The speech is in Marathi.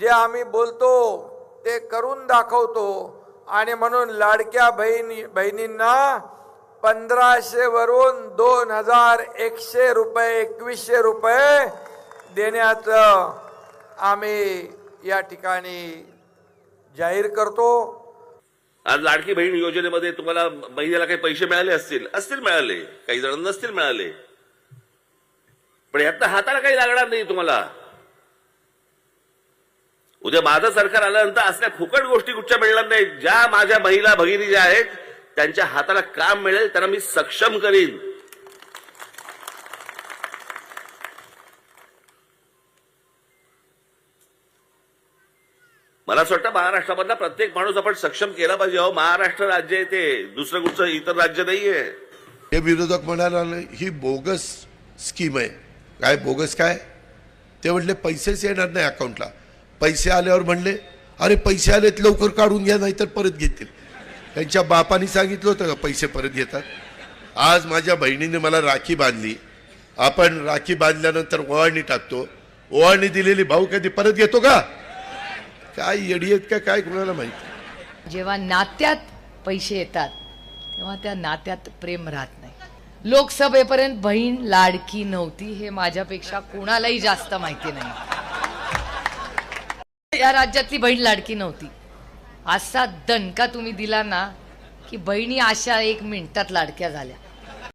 जे आम्ही बोलतो ते करून दाखवतो. आणि म्हणून लाडक्या बहिणी बहिणींना पंधराशे वरून दोन हजार एकशे रुपये एकवीसशे रुपये देण्याचं आम्ही या ठिकाणी जाहीर करतो. आज लाडकी बहीण योजनेमध्ये तुम्हाला महिन्याला काही पैसे मिळाले असतील? असतील मिळाले. काही जणांना नसतील मिळाले. पण यातनं हाताला काही लागणार नाही तुम्हाला. उद्या माझं सरकार आल्यानंतर असल्या फुकट गोष्टी कुठच्या मिळणार नाही ज्या माझ्या महिला भगिनी ज्या आहेत त्यांच्या हाताला काम मिळेल त्यांना मी सक्षम करीन. मला असं वाटतं महाराष्ट्रामधला प्रत्येक माणूस आपण सक्षम केला पाहिजे. अहो महाराष्ट्र राज्य आहे ते. दुसरं कुठचं इतर राज्य नाहीये. हे विरोधक म्हणाला ही बोगस स्कीम आहे. काय बोगस काय? ते म्हटले पैसेच येणार नाही अकाउंटला पैसे आल्यावर म्हणले अरे पैसे आलेत लवकर काढून घ्या नाहीतर परत घेतील. त्यांच्या बापाने सांगितलं होतं का पैसे परत घेतात. आज माझ्या बहिणीने मला राखी बांधली. आपण राखी बांधल्यानंतर ओवाळणी टाकतो. ओवाळणी दिलेली भाऊ कधी परत घेतो का? काय येडी आहेत का काय कुणाला माहिती? जेव्हा नात्यात पैसे येतात तेव्हा त्या नात्यात प्रेम राहत नाही. लोकसभेपर्यंत बहीण लाडकी नव्हती हे माझ्यापेक्षा कोणालाही जास्त माहिती नाही. या राज्यातली बहीण लाडकी नव्हती. असा दणका तुम्ही दिला ना की बहिणी अशा एक मिनिटात लाडक्या झाल्या.